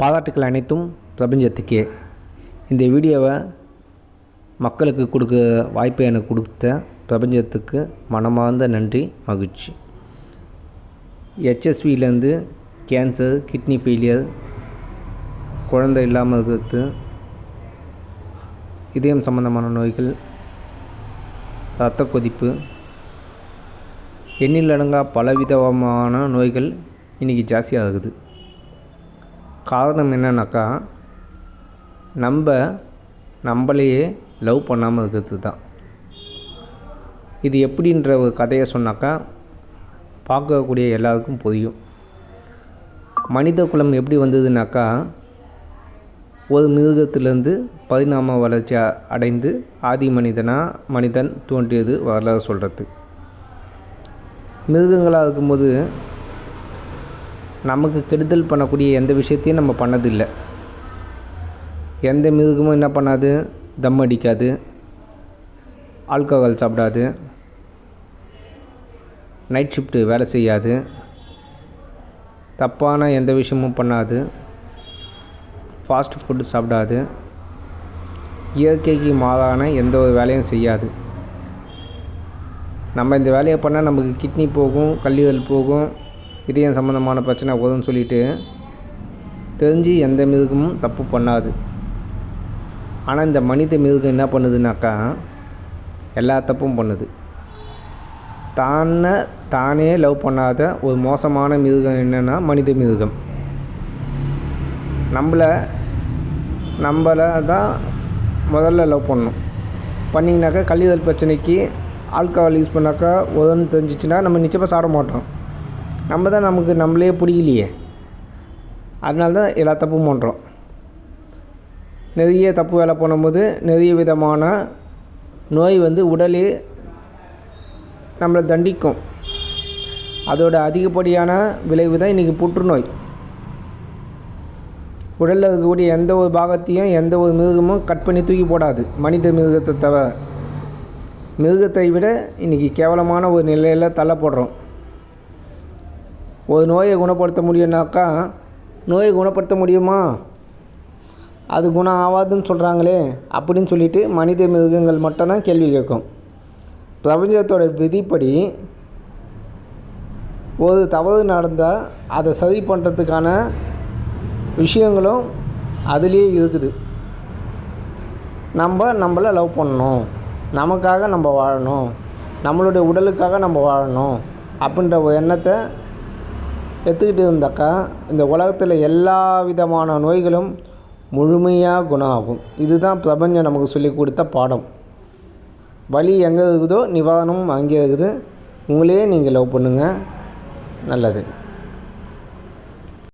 பாராட்டுக்கள் அனைத்தும் பிரபஞ்சத்துக்கே. இந்த வீடியோவை மக்களுக்கு கொடுக்க வாய்ப்பை எனக்கு கொடுத்த பிரபஞ்சத்துக்கு மனமார்ந்த நன்றி மகிழ்ச்சி. ஹெச்எஸ்விலேருந்து கேன்சர் கிட்னி ஃபெயிலியர் குழந்தை இல்லாமல் இருக்கிறது இதயம் சம்பந்தமான நோய்கள் இரத்த கொதிப்பு எண்ணிலடங்கா பலவிதமான நோய்கள் இன்றைக்கி ஜாஸ்தியாகுது. காரணம் என்னன்னாக்கா நம்ம நம்மளையே லவ் பண்ணாமல் இருக்கிறது தான் இது எப்படின்ற ஒரு கதையை சொன்னாக்கா பார்க்கக்கூடிய எல்லாருக்கும் புரியும். மனித குலம் எப்படி வந்ததுனாக்கா ஒரு மிருகத்திலேருந்து பரிணாம வளர்ச்சி அடைந்து ஆதி மனிதனாக மனிதன் தோன்றியது வரலாறு சொல்கிறது மிருகங்களாக இருக்கும்போது நமக்கு கெடுதல் பண்ணக்கூடிய எந்த விஷயத்தையும் நம்ம பண்ணதில்லை. எந்த மிருகமும் என்ன பண்ணாது? தம் அடிக்காது. ஆல்கஹால் சாப்பிடாது. நைட் ஷிஃப்ட்டு வேலை செய்யாது. தப்பான எந்த விஷயமும் பண்ணாது. ஃபாஸ்ட் ஃபுட்டு சாப்பிடாது. இயற்கைக்கு மாறான எந்த ஒரு வேலையும் செய்யாது. நம்ம இந்த வேலையை பண்ணால் நமக்கு கிட்னி போகும் கல்லீரல் போகும் இதயம் சம்மந்தமான பிரச்சனை வரும்னு சொல்லிட்டு தெரிஞ்சு எந்த மிருகமும் தப்பு பண்ணாது. ஆனால் இந்த மனித மிருகம் என்ன பண்ணுதுனாக்கா எல்லா தப்பும் பண்ணுது. தானே தானே லவ் பண்ணாத ஒரு மோசமான மிருகம் என்னென்னா மனித மிருகம். நம்மளை நம்மளை தான் முதல்ல லவ் பண்ணணும். பண்ணிங்கனாக்கா கல்லீரல் பிரச்சனைக்கு ஆல்கஹால் யூஸ் பண்ணாக்கா உதன்னு தெரிஞ்சிச்சுன்னா நம்ம நிச்சயமாக சாப்பிட மாட்டோம். நம்ம தான் நமக்கு நம்மளே பிடிக்கலையே அதனால தான் எல்லா தப்பும் பண்ணுறோம் நிறைய தப்பு வேலை பண்ணும்போது நிறைய விதமான நோய் வந்து உடலே நம்மளை தண்டிக்கும். அதோட அதிகப்படியான விளைவு தான் இன்றைக்கி புற்றுநோய். உடலில் இருக்கக்கூடிய எந்த ஒரு பாகத்தையும் எந்த ஒரு மிருகமும் கட் பண்ணி தூக்கி போடாது. மனித மிருகத்தை தவிர. மிருகத்தை விட இன்றைக்கி கேவலமான ஒரு நிலையில் தள்ளப்படுறோம். ஒரு நோயை குணப்படுத்த முடியும்னாக்கா நோயை குணப்படுத்த முடியுமா? அது குணம் ஆகாதுன்னு சொல்கிறாங்களே அப்படின்னு சொல்லிட்டு மனித மிருகங்கள் மட்டும்தான் கேள்வி கேட்கும். பிரபஞ்சத்தோட விதிப்படி ஒரு தவறு நடந்தால் அதை சரி பண்ணுறதுக்கான விஷயங்களும் அதுலேயே இருக்குது. நம்ம நம்மளை லவ் பண்ணணும். நமக்காக நம்ம வாழணும். நம்மளுடைய உடலுக்காக நம்ம வாழணும். அப்படின்ற ஒரு எண்ணத்தை எடுத்துக்கிட்டு இருந்தாக்கா இந்த உலகத்தில் எல்லா விதமான நோய்களும் முழுமையாக குணம் ஆகும் இதுதான் பிரபஞ்சம் நமக்கு சொல்லி கொடுத்த பாடம். வலி எங்கே இருக்குதோ நிவாரணமும் அங்கே இருக்குது. உங்களையே நீங்கள் லவ் பண்ணுங்கள் நல்லது.